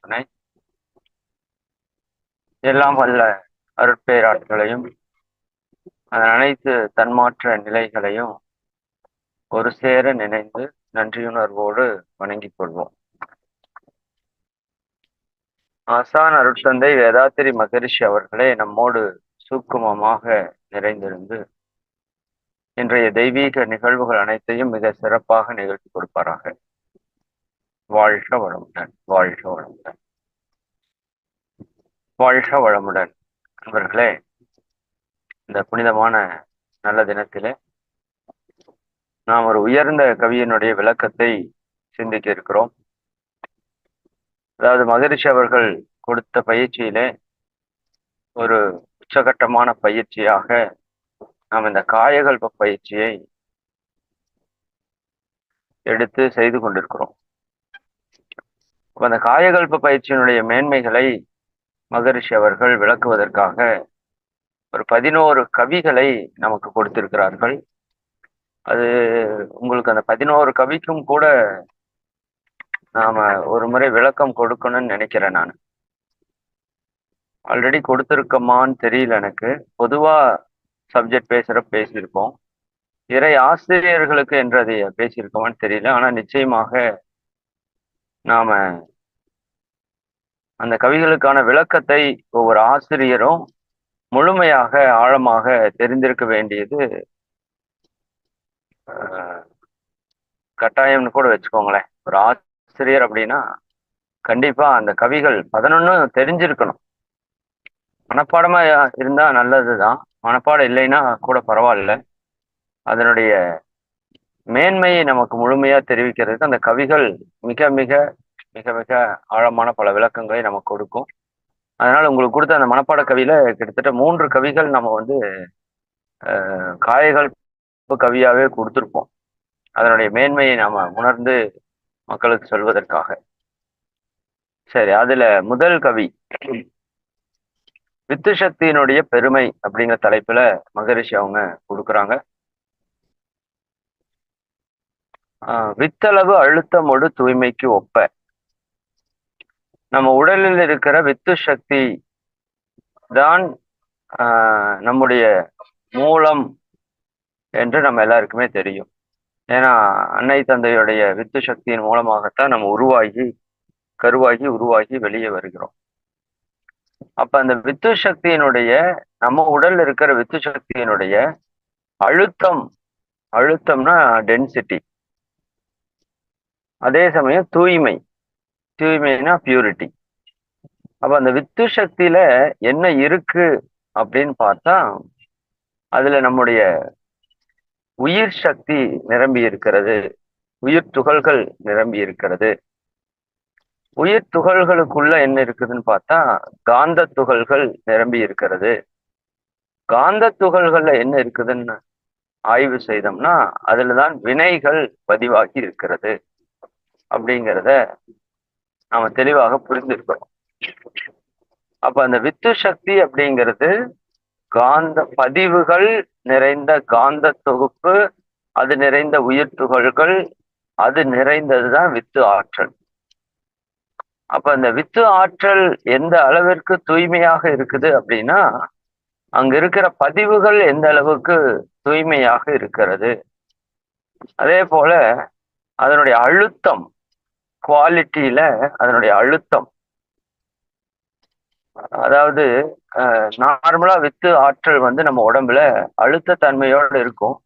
துணை எல்லாம் வல்ல அருட்பேராட்களையும் அதன் அனைத்து தன்மாற்ற நிலைகளையும் ஒரு சேர நினைந்து நன்றியுணர்வோடு வணங்கிக் கொள்வோம். ஆசான் அருட்தந்தை வேதாத்திரி மகரிஷி அவர்களே நம்மோடு சூக்குமமாக நிறைந்திருந்து இன்றைய தெய்வீக நிகழ்வுகள் அனைத்தையும் மிக சிறப்பாக நிகழ்த்தி கொடுப்பாராக. வாழ்க வளமுடன் வாழ்க வளமுடன். வாழ்க வளமுடன். அவர்களே இந்த புனிதமான நல்ல தினத்திலே நாம் ஒரு உயர்ந்த கவியினுடைய விளக்கத்தை சிந்திக்க இருக்கிறோம் அதாவது மகரிஷி அவர்கள் கொடுத்த பயிற்சியிலே ஒரு உச்சகட்டமான பயிற்சியாக நாம் இந்த காயகல்ப பயிற்சியை எடுத்து செய்து கொண்டிருக்கிறோம். அந்த காயகல்ப பயிற்சியினுடைய மேன்மைகளை மகரிஷி அவர்கள் விளக்குவதற்காக ஒரு பதினோரு கவிகளை நமக்கு கொடுத்திருக்கிறார்கள். அது உங்களுக்கு அந்த பதினோரு கவிக்கும் கூட நாம ஒரு முறை விளக்கம் கொடுக்கணும்னு நினைக்கிறேன் நான். ஆல்ரெடி கொடுத்துருக்கோமான்னு தெரியல எனக்கு. பொதுவா சப்ஜெக்ட் பேசுற பேசியிருக்கோம் இறை ஆசிரியர்களுக்கு என்றதை பேசியிருக்கோமான்னு தெரியல. ஆனா நிச்சயமாக நாம அந்த கவிகளுக்கான விளக்கத்தை ஒவ்வொரு ஆசிரியரும் முழுமையாக ஆழமாக தெரிந்திருக்க வேண்டியது கட்டாயம்னு கூட வச்சுக்கோங்களேன். ஒரு ஆசிரியர் அப்படின்னா கண்டிப்பா அந்த கவிகள் பதினொன்னு தெரிஞ்சிருக்கணும். மனப்பாடமா இருந்தா நல்லதுதான். மனப்பாடம் இல்லைன்னா கூட பரவாயில்ல. அதனுடைய மேன்மையை நமக்கு முழுமையா தெரிவிக்கிறதுக்கு அந்த கவிகள் மிக மிக மிக மிக ஆழமான பல விளக்கங்களை நமக்கு கொடுக்கும். அதனால உங்களுக்கு கொடுத்த அந்த மனப்பாட கவியில கிட்டத்தட்ட மூன்று கவிகள் நம்ம வந்து காயகள் கவியாவே கொடுத்துருப்போம். அதனுடைய மேன்மையை நாம உணர்ந்து மக்களுக்கு சொல்வதற்காக. சரி அதுல முதல் கவி வித்து சக்தியினுடைய பெருமை அப்படிங்கிற தலைப்புல மகரிஷி அவங்க கொடுக்குறாங்க. வித்தளவு அழுத்தமோடு தூய்மைக்கு ஒப்ப. நம்ம உடலில் இருக்கிற வித்து சக்தி தான் நம்முடைய மூலம் என்று நம்ம எல்லாருக்குமே தெரியும். ஏன்னா அன்னை தந்தையுடைய வித்து சக்தியின் மூலமாகத்தான் நம்ம உருவாகி கருவாகி உருவாகி வெளியே வருகிறோம். அப்ப அந்த வித்து சக்தியினுடைய நம்ம உடல்ல இருக்கிற வித்து சக்தியினுடைய அழுத்தம் அழுத்தம்னா டென்சிட்டி அதே சமயம் தூய்மை. தூய்மைனா பியூரிட்டி அப்ப அந்த வித்து சக்தியில என்ன இருக்கு அப்படின்னு பார்த்தா அதுல நம்முடைய உயிர் சக்தி நிரம்பி இருக்கிறது உயிர் துகள்கள் நிரம்பி இருக்கிறது. உயிர் துகள்களுக்குள்ள என்ன இருக்குதுன்னு பார்த்தா காந்த துகள்கள் நிரம்பி இருக்கிறது. காந்த துகள்கள்ல என்ன இருக்குதுன்னு ஆய்வு செய்தோம்னா அதுலதான் வினைகள் பதிவாகி இருக்கிறது. அப்படிங்கிறத நாம தெளிவாக புரிந்திருக்கிறோம் அப்ப அந்த வித்து சக்தி அப்படிங்கிறது காந்த பதிவுகள் நிறைந்த காந்த தொகுப்பு அது நிறைந்த உயிர் துகள்கள் அது நிறைந்ததுதான் வித்து ஆற்றல். அப்ப அந்த வித்து ஆற்றல் எந்த அளவிற்கு தூய்மையாக இருக்குது அப்படின்னா அங்க இருக்கிற பதிவுகள் எந்த அளவுக்கு தூய்மையாக இருக்கிறது. அதே போல அதனுடைய அழுத்தம் குவாலிட்டியில அதனுடைய அழுத்தம். அதாவது நார்மலா வித்து ஆற்றல் வந்து நம்ம உடம்புல அழுத்த தன்மையோடு இருக்கும்.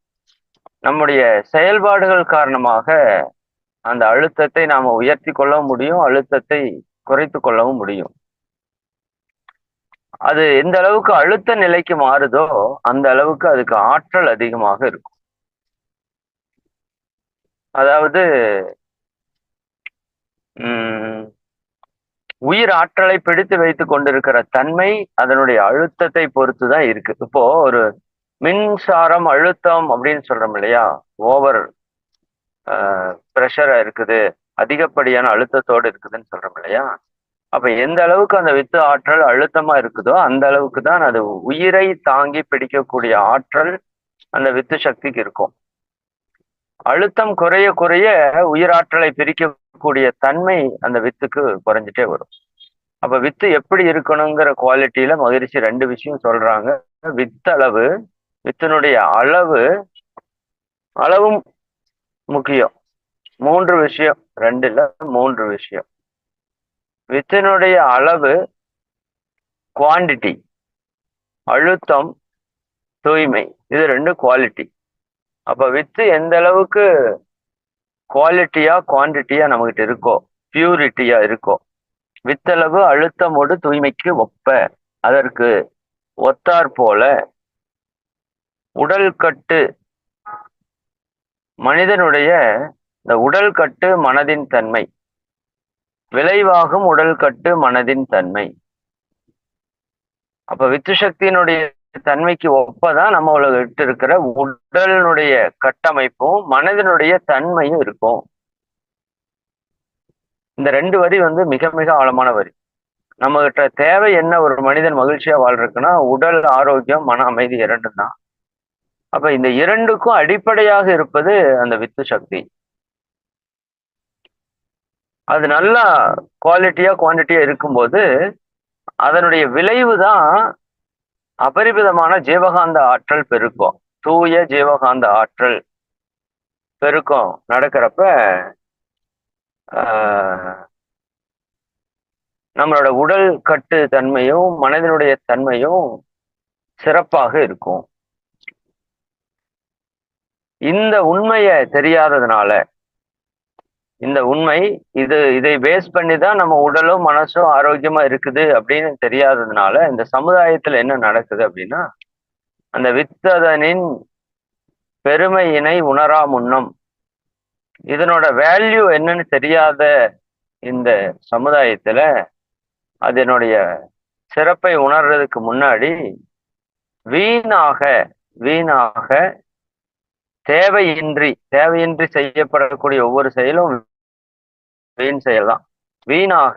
நம்முடைய செயல்பாடுகள் காரணமாக அந்த அழுத்தத்தை நாம உயர்த்தி கொள்ளவும் முடியும் அழுத்தத்தை குறைத்து கொள்ளவும் முடியும். அது எந்த அளவுக்கு அழுத்த நிலைக்கு மாறுதோ அந்த அளவுக்கு அதுக்கு ஆற்றல் அதிகமாக இருக்கும். அதாவது உயிர் ஆற்றலை பிடித்து வைத்து கொண்டிருக்கிற தன்மை அதனுடைய அழுத்தத்தை பொறுத்து தான் இருக்கு. இப்போ ஒரு மின்சாரம் அழுத்தம் அப்படின்னு சொல்றோம் இல்லையா? ஓவர் ப்ரெஷரா இருக்குது அதிகப்படியான அழுத்தத்தோடு இருக்குதுன்னு சொல்றோம் இல்லையா? அப்ப எந்த அளவுக்கு அந்த வித்து ஆற்றல் அழுத்தமா இருக்குதோ அந்த அளவுக்கு தான் அது உயிரை தாங்கி பிடிக்கக்கூடிய ஆற்றல் அந்த வித்து சக்திக்கு இருக்கும். அழுத்தம் குறைய குறைய உயிராற்றலை பிரிக்க இருக்கக்கூடிய தன்மை அந்த வித்துக்கு குறைஞ்சிட்டே வரும். அப்ப வித்து எப்படி இருக்கணுங்கிற குவாலிட்டியில மகிழ்ச்சி ரெண்டு விஷயம் சொல்றாங்க. வித்தளவு வித்தினுடைய அளவு அளவும் முக்கியம். மூன்று விஷயம் ரெண்டு இல்ல மூன்று விஷயம். வித்தினுடைய அளவு குவாண்டிட்டி அழுத்தம் தூய்மை இது ரெண்டு குவாலிட்டி அப்ப வித்து எந்த அளவுக்கு குவாலிட்டியா குவான்டிட்டியா நம்மகிட்ட இருக்கோ? பியூரிட்டியா இருக்கோ? வித்தளவு அழுத்தமோடு தூய்மைக்கு ஒப்ப. அதற்கு ஒத்தார் போல உடல் கட்டு. மனிதனுடைய இந்த உடல் கட்டு மனதின் தன்மை. விளைவாகும் உடல் கட்டு மனதின் தன்மை. அப்ப வித்து சக்தியினுடைய தன்மைக்கு ஒப்பதான் நம்ம கிட்ட இருக்கிற உடலினுடைய கட்டமைப்பும் மனதினுடைய தன்மையும் இருக்கும். இந்த ரெண்டு வரி வந்து மிக மிக ஆழமான வரி. நம்ம கிட்ட தேவை என்ன ஒரு மனிதன் மகிழ்ச்சியா வாழ்றதுக்குன்னா உடல் ஆரோக்கியம் மன அமைதி இரண்டும் தான். அப்ப இந்த இரண்டுக்கும் அடிப்படையாக இருப்பது அந்த வித்து சக்தி. அது நல்லா குவாலிட்டியா குவான்டிட்டியா இருக்கும்போது அதனுடைய விளைவு தான் அபரிமிதமான ஜீவகாந்த ஆற்றல் பெருக்கம். தூய ஜீவகாந்த ஆற்றல் பெருக்கம். நடக்கிறப்ப நம்மளோட உடல் கட்டு தன்மையும் மனதினுடைய தன்மையும் சிறப்பாக இருக்கும். இந்த உண்மையை தெரியாததுனால இந்த உண்மை இது இதை பேஸ் பண்ணி தான் நம்ம உடலும் மனசும் ஆரோக்கியமா இருக்குது அப்படின்னு தெரியாததுனால இந்த சமுதாயத்துல என்ன நடக்குது அப்படின்னா அந்த வித்ததனின் பெருமையினை உணரா முன்னம். இதனோட வேல்யூ என்னன்னு தெரியாத இந்த சமுதாயத்துல அதனுடைய சிறப்பை உணர்றதுக்கு முன்னாடி வீணாக வீணாக தேவையின்றி தேவையின்றி செய்யப்படக்கூடிய ஒவ்வொரு செயலும் வீண் செயல் தான் வீணாக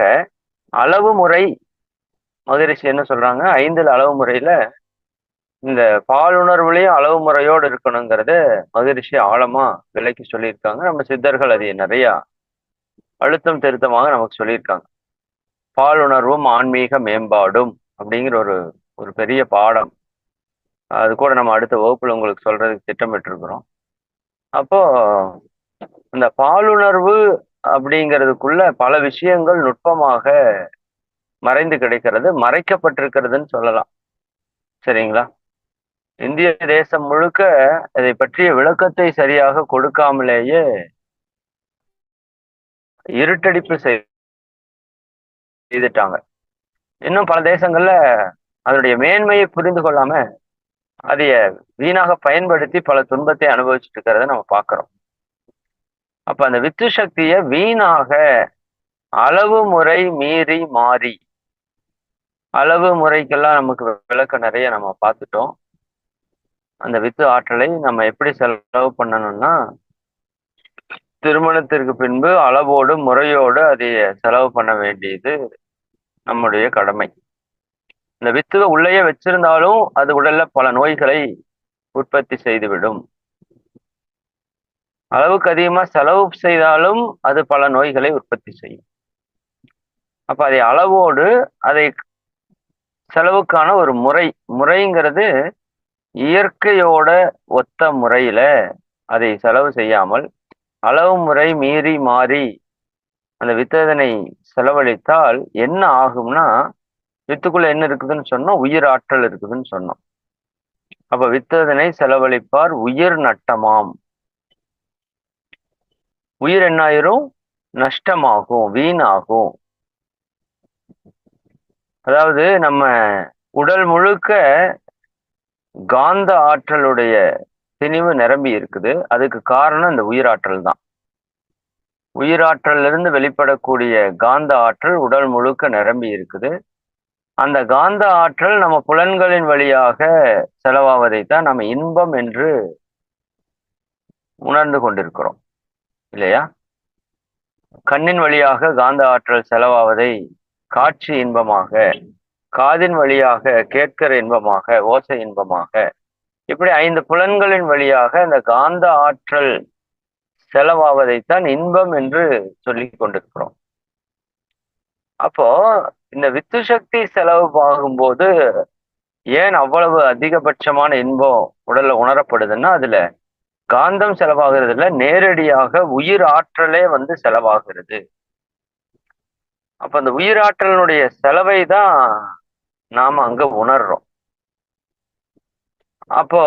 அளவு முறை மகரிஷி என்ன சொல்றாங்க? ஐந்தில் அளவு முறையில இந்த பாலுணர்வுலையும் அளவு முறையோடு இருக்கணுங்கிறத மகரிஷி ஆழமா விலைக்கு சொல்லியிருக்காங்க. நம்ம சித்தர்கள் அது நிறைய அழுத்தம் திருத்தமாக நமக்கு சொல்லியிருக்காங்க. பாலுணர்வும் ஆன்மீக மேம்பாடும் அப்படிங்கிற ஒரு ஒரு பெரிய பாடம். அது கூட நம்ம அடுத்த வகுப்புல உங்களுக்கு சொல்றதுக்கு திட்டமிட்டு இருக்கிறோம் அப்போ இந்த பாலுணர்வு அப்படிங்கிறதுக்குள்ள பல விஷயங்கள் நுட்பமாக மறைந்து கிடைக்கிறது மறைக்கப்பட்டிருக்கிறதுன்னு சொல்லலாம். சரிங்களா? இந்திய தேசம் முழுக்க இதை பற்றிய விளக்கத்தை சரியாக கொடுக்காமலேயே இருட்டடிப்பு செய்துட்டாங்க. இன்னும் பல தேசங்கள்ல அதனுடைய மேன்மையை புரிந்து கொள்ளாம அதைய வீணாக பயன்படுத்தி பல துன்பத்தை அனுபவிச்சுட்டு இருக்கிறத நம்ம பார்க்கிறோம். அப்ப அந்த வித்து சக்திய வீணாக அளவு முறை மீறி மாறி அளவு முறைக்கெல்லாம் நமக்கு விளக்க நிறைய நம்ம பார்த்துட்டோம். அந்த வித்து ஆற்றலை நம்ம எப்படி செலவு பண்ணணும்னா திருமணத்திற்கு பின்பு அளவோடு முறையோடு அதை செலவு பண்ண வேண்டியது நம்முடைய கடமை. இந்த வித்துவை உள்ளேயே வச்சிருந்தாலும் அது உடல்ல பல நோய்களை உற்பத்தி செய்துவிடும். அளவுக்கு அதிகமா செலவு செய்தாலும் அது பல நோய்களை உற்பத்தி செய்யும். அப்ப அதை அளவோடு அதை செலவுக்கான ஒரு முறை முறைங்கிறது இயற்கையோட ஒத்த முறையில அதை செலவு செய்யாமல் அளவு முறை மீறி மாறி அந்த வித்ததனை செலவழித்தால் என்ன ஆகும்னா வித்துக்குள்ள என்ன இருக்குதுன்னு சொன்னோம்? உயிர் ஆற்றல் இருக்குதுன்னு சொன்னோம். அப்ப வித்ததனை செலவழிப்பார் உயிர் நட்டமாம். உயிர் என்னாயிரும்? நஷ்டமாகும் வீணாகும். அதாவது நம்ம உடல் முழுக்க காந்த ஆற்றலுடைய திணிவு நிரம்பி இருக்குது. அதுக்கு காரணம் இந்த உயிராற்றல் தான். உயிராற்றல்ல இருந்து வெளிப்படக்கூடிய காந்த ஆற்றல் உடல் முழுக்க நிரம்பி இருக்குது. அந்த காந்த ஆற்றல் நம்ம புலன்களின் வழியாக செலவாவதை தான் நம்ம இன்பம் என்று உணர்ந்து கொண்டிருக்கிறோம். இல்லையா? கண்ணின் வழியாக காந்த ஆற்றல் செலவாவதை காட்சி இன்பமாக காதின் வழியாக கேட்கிற இன்பமாக ஓசை இன்பமாக இப்படி ஐந்து புலன்களின் வழியாக அந்த காந்த ஆற்றல் செலவாவதைத்தான் இன்பம் என்று சொல்லி கொண்டிருக்கிறோம். அப்போ இந்த வித்து சக்தி செலவு ஆகும்போது ஏன் அவ்வளவு அதிகபட்சமான இன்பம் உடல்ல உணரப்படுதுன்னா அதுல காந்தம் செலவாகிறது நேரடியாக உயிர் ஆற்றலே வந்து செலவாகிறது. அப்ப அந்த உயிராற்றலினுடைய செலவை தான் நாம அங்க உணர்றோம். அப்போ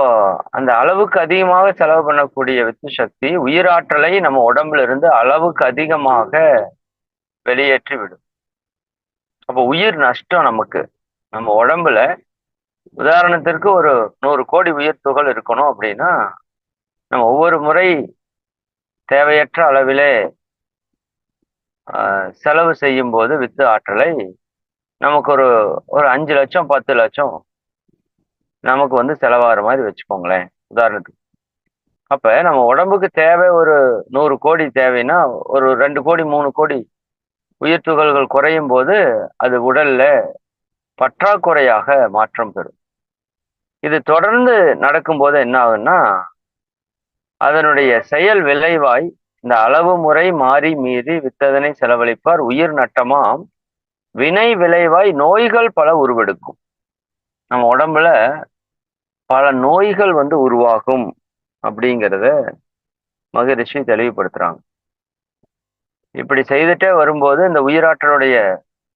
அந்த அளவுக்கு அதிகமாக செலவு பண்ணக்கூடிய வித்து சக்தி உயிராற்றலை நம்ம உடம்புல இருந்து அளவுக்கு அதிகமாக வெளியேற்றி விடும். அப்போ உயிர் நஷ்டம் நமக்கு. நம்ம உடம்புல உதாரணத்திற்கு ஒரு நூறு கோடி உயிர் துகள் இருக்கணும் அப்படின்னா நம்ம ஒவ்வொரு முறை தேவையற்ற அளவிலே செலவு செய்யும் போது வித்து ஆற்றலை நமக்கு ஒரு ஒரு அஞ்சு லட்சம் பத்து லட்சம் நமக்கு வந்து செலவாகிற மாதிரி வச்சுக்கோங்களேன் உதாரணத்துக்கு. அப்ப நம்ம உடம்புக்கு தேவை ஒரு நூறு கோடி தேவைன்னா ஒரு ரெண்டு கோடி மூணு கோடி உயிர் துகள்கள் குறையும் போது அது உடல்ல பற்றாக்குறையாக மாற்றம் பெறும். இது தொடர்ந்து நடக்கும்போது என்ன ஆகுன்னா அதனுடைய செயல் விளைவாய் இந்த அளவு முறை மாறி மீறி வித்ததனை செலவழிப்பார். உயிர் நட்டமாம். வினை விளைவாய் நோய்கள் பல உருவெடுக்கும். நம்ம உடம்புல பல நோய்கள் வந்து உருவாகும் அப்படிங்கிறத மகரிஷி தெளிவுபடுத்துறாங்க. இப்படி செய்துட்டே வரும்போது இந்த உயிராற்றலுடைய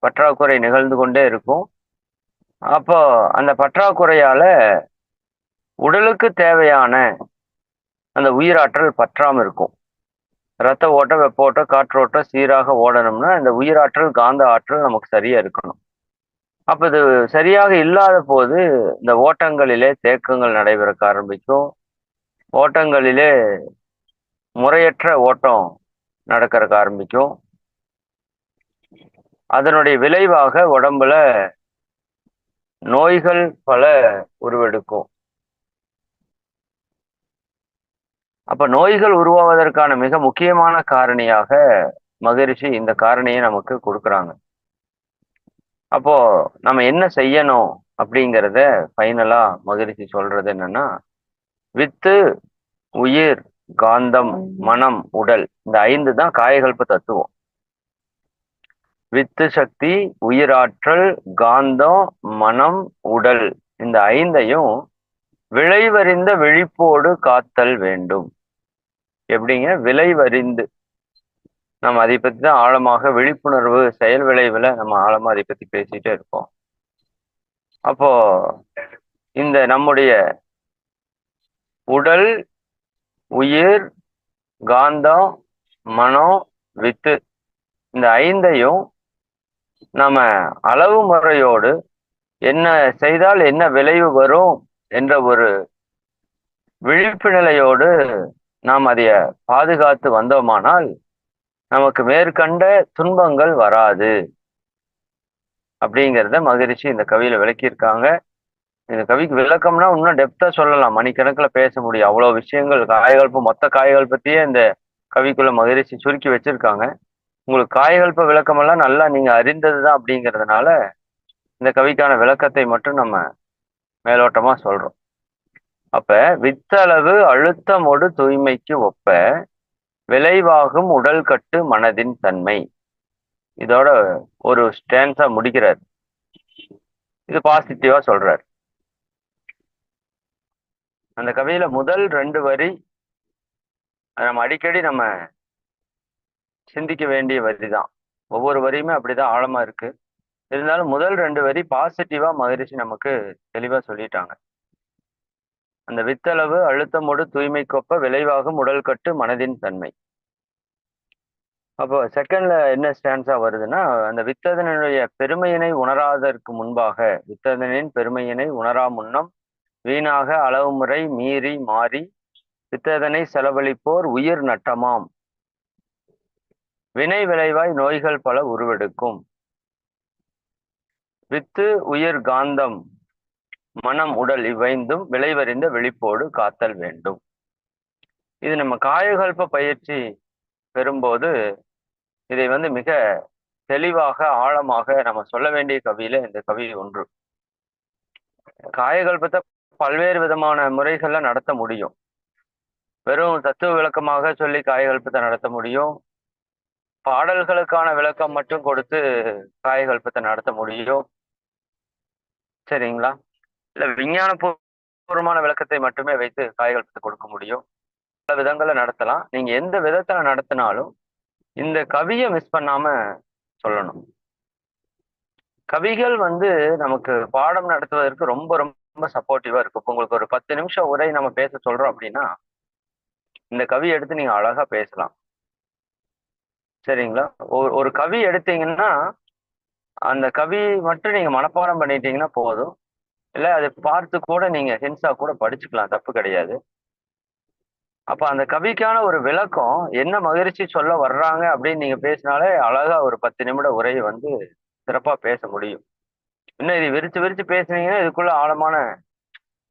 பற்றாக்குறை நிகழ்ந்து கொண்டே இருக்கும். அப்போ அந்த பற்றாக்குறையால உடலுக்கு தேவையான அந்த உயிராற்றல் பற்றாம இருக்கும். ரத்த ஓட்டம் வெப்ப ஓட்டம் காற்றோட்டம் சீராக ஓடணும்னா இந்த உயிராற்றல் காந்த ஆற்றல் நமக்கு சரியா இருக்கணும். அப்ப இது சரியாக இல்லாத போது இந்த ஓட்டங்களிலே தேக்கங்கள் நடைபெறக்க ஆரம்பிக்கும். ஓட்டங்களிலே முறையற்ற ஓட்டம் நடக்கிறக்க ஆரம்பிக்கும். அதனுடைய விளைவாக உடம்புல நோய்கள் பல உருவெடுக்கும். அப்ப நோய்கள் உருவாவதற்கான மிக முக்கியமான காரணியாக மகரிஷி இந்த காரணியை நமக்கு கொடுக்குறாங்க. அப்போ நம்ம என்ன செய்யணும் அப்படிங்கிறத ஃபைனலா மகரிஷி சொல்றது என்னன்னா வித்து உயிர் காந்தம் மனம் உடல் இந்த ஐந்து தான் காயகல்ப தத்துவம். வித்து சக்தி உயிராற்றல் காந்தம் மனம் உடல் இந்த ஐந்தையும் விளைவறிந்த விழிப்போடு காத்தல் வேண்டும். எப்படிங்க? விளைவறிந்து. நம்ம அதை பத்தி தான் ஆழமாக விழிப்புணர்வு செயல் விளைவுல நம்ம ஆழமா அதை பத்தி பேசிட்டே இருக்கோம் அப்போ இந்த நம்முடைய உடல் உயிர் காந்தம் மனம் வித்து. இந்த ஐந்தையும் நம்ம அளவு முறையோடு என்ன செய்தால் என்ன விளைவு வரும் என்ற ஒரு விழிப்பு நிலையோடு நாம் அதைய பாதுகாத்து வந்தோமானால் நமக்கு மேற்கண்ட துன்பங்கள் வராது. அப்படிங்கிறத மகிழ்ச்சி இந்த கவியில விளக்கியிருக்காங்க. இந்த கவிக்கு விளக்கம்னா இன்னும் டெப்தா சொல்லலாம். மணிக்கணக்கில் பேச முடியும். அவ்வளோ விஷயங்கள் காயகல்ப மொத்த காயகல்பத்தையே இந்த கவிக்குள்ள மகரிஷி சுருக்கி வச்சிருக்காங்க. உங்களுக்கு காயகல்ப விளக்கமெல்லாம் நல்லா நீங்க அறிந்தது தான் அப்படிங்கிறதுனால இந்த கவிக்கான விளக்கத்தை மட்டும் நம்ம மேலோட்டமா சொல்றோம். அப்ப வித்தளவு அழுத்தமோடு தூய்மைக்கு ஒப்ப விளைவாகும் உடல் கட்டு மனதின் தன்மை. இதோட ஒரு ஸ்டான்ஸா முடிக்கிறார். இது பாசிட்டிவா சொல்றாரு. அந்த கவியில முதல் ரெண்டு வரி நம்ம அடிக்கடி நம்ம சிந்திக்க வேண்டிய வரி தான் ஒவ்வொரு வரியுமே அப்படிதான் ஆழமா இருக்கு. இருந்தாலும் முதல் ரெண்டு வரி பாசிட்டிவா மகரிஷி நமக்கு தெளிவா சொல்லிட்டாங்க. அந்த வித்தளவு அழுத்தமோடு தூய்மை கொப்ப விளைவாகும் உடல் கட்டு மனதின் தன்மை. அப்போ செகண்ட்ல என்ன ஸ்டான்ஸா வருதுன்னா அந்த வித்ததனுடைய பெருமையினை உணராதற்கு முன்பாக வித்ததனின் பெருமையினை உணரா முன்னம் வீணாக அளவு முறை மீறி மாறி வித்ததனை செலவழிப்போர் உயிர் நட்டமாம். வினை விளைவாய் நோய்கள் பல உருவெடுக்கும். வித்து உயிர் காந்தம் மனம் உடல் இவைந்தும் விளைவறிந்த விழிப்போடு காத்தல் வேண்டும். இது நம்ம காயகல்ப பயிற்சி பெறும்போது இதை வந்து மிக தெளிவாக ஆழமாக நம்ம சொல்ல வேண்டிய கவியில இந்த கவி ஒன்று. காயகல்பத்தை பல்வேறு விதமான முறைகள்ல நடத்த முடியும். வெறும் தத்துவ விளக்கமாக சொல்லி காயகல்பத்தை நடத்த முடியும். பாடல்களுக்கான விளக்கம் மட்டும் கொடுத்து காயகல்பத்தை நடத்த முடியும். சரிங்களா? இல்ல விஞ்ஞான பூர்வமான விளக்கத்தை மட்டுமே வைத்து காயகல்பத்தை கொடுக்க முடியும். பல விதங்களை நடத்தலாம். நீங்க எந்த விதத்துல நடத்தினாலும் இந்த கவியை மிஸ் பண்ணாம சொல்லணும். கவிகள் வந்து நமக்கு பாடம் நடத்துவதற்கு ரொம்ப ரொம்ப ரொம்ப சப்போர்ட்டிவா இருக்கு இப்போ உங்களுக்கு ஒரு பத்து நிமிஷம் உரை நம்ம பேச சொல்றோம் அப்படின்னா இந்த கவி எடுத்து நீங்க அழகா பேசலாம். சரிங்களா? ஒரு ஒரு கவி எடுத்தீங்கன்னா அந்த கவி மட்டும் நீங்க மனப்பாடம் பண்ணிட்டீங்கன்னா போதும். இல்லை அதை பார்த்து கூட நீங்க ஹின்ஸா கூட படிச்சுக்கலாம். தப்பு கிடையாது. அப்ப அந்த கவிக்கான ஒரு விளக்கம் என்ன மகிழ்ச்சி சொல்ல வர்றாங்க அப்படின்னு நீங்க பேசினாலே அழகா ஒரு பத்து நிமிட உரையை வந்து சிறப்பா பேச முடியும். இன்னும் இது விரிச்சு விரிச்சு பேசுனீங்கன்னா இதுக்குள்ள ஆழமான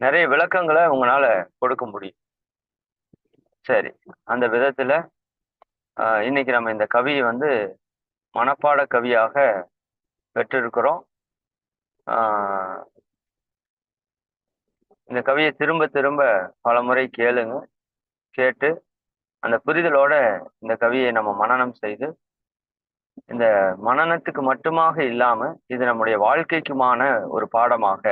நிறைய விளக்கங்களை உங்களால கொடுக்க முடியும். சரி அந்த விதத்துல இன்னைக்கு நம்ம இந்த கவியை வந்து மனப்பாட கவியாக பெற்றிருக்கிறோம். இந்த கவியை திரும்ப திரும்ப பல முறை கேளுங்க கேட்டு அந்த புரிதலோட இந்த கவியை நம்ம மனநம் செய்து இந்த மனநத்துக்கு மட்டுமாக இல்லாம இது நம்முடைய வாழ்க்கைக்குமான ஒரு பாடமாக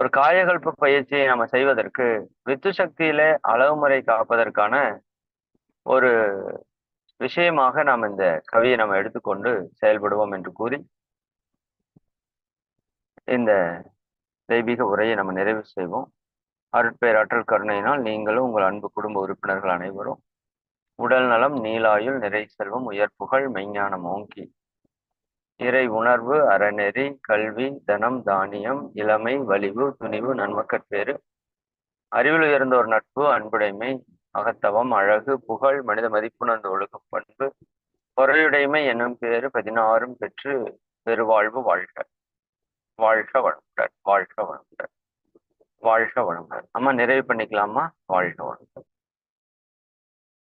ஒரு காயகல்ப பயிற்சியை நம்ம செய்வதற்கு வித்து சக்தியில அளவுமுறை காப்பதற்கான ஒரு விஷயமாக நாம் இந்த கவியை நம்ம எடுத்துக்கொண்டு செயல்படுவோம் என்று கூறி இந்த தெய்வீக உரையை நம்ம நிறைவு செய்வோம். அருட்பேராற்றல் கருணையினால் நீங்களும் உங்கள் அன்பு குடும்ப உறுப்பினர்கள் அனைவரும் உடல் நலம் நீலாயுள் நிறை செல்வம் உயர்ப்புகள் மெய்ஞானம் ஓங்கி இறை உணர்வு அறநெறி கல்வி தனம் தானியம் இளமை வலிவு துணிவு நன்மக்கட்பேறு அறிவில் உயர்ந்தோர் நட்பு அன்புடைமை அகத்தவம் அழகு புகழ் மனித மதிப்புணர்ந்த ஒழுக்கம் பண்பு பொறையுடைமை என்னும் பேரு பதினாறும் பெற்று பெருவாழ்வு வாழ்க. வாழ்க வளமுடன் வாழ்க வளமுடன். வாழ்க வளமுடன். அம்மா நிறைவு பண்ணிக்கலாமா? வாழ்க வளமுடன்.